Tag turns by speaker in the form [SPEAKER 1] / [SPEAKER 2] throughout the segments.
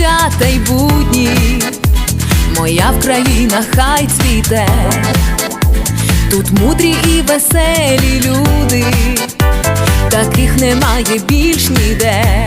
[SPEAKER 1] свята й будні, моя Вкраїна хай цвіте, тут мудрі і веселі люди, таких немає більш ніде.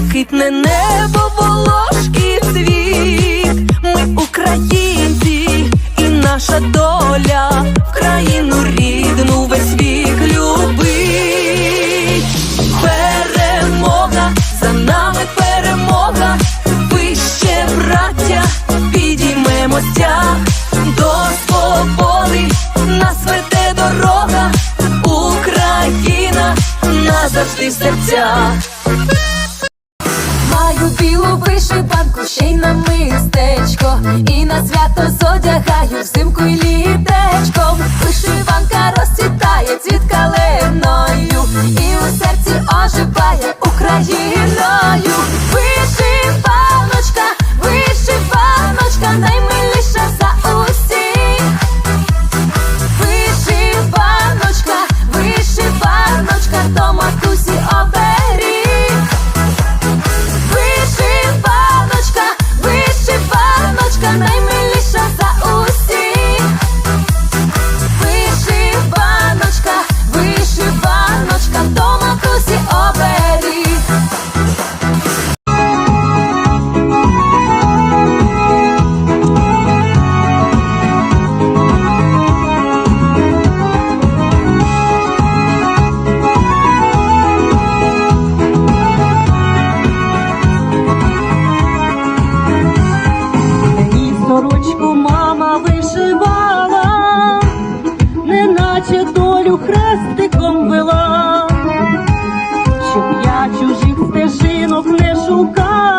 [SPEAKER 2] блакитне небо, волошки цвіт. Ми українці, і наша доля в країну рідну весь вік любить. Перемога, за нами перемога, вище браття, підіймемо стяг до свободи, нас веде дорога, Україна назавжди в серцях. Вишиванку, ще й на мистечко, і на свято 不够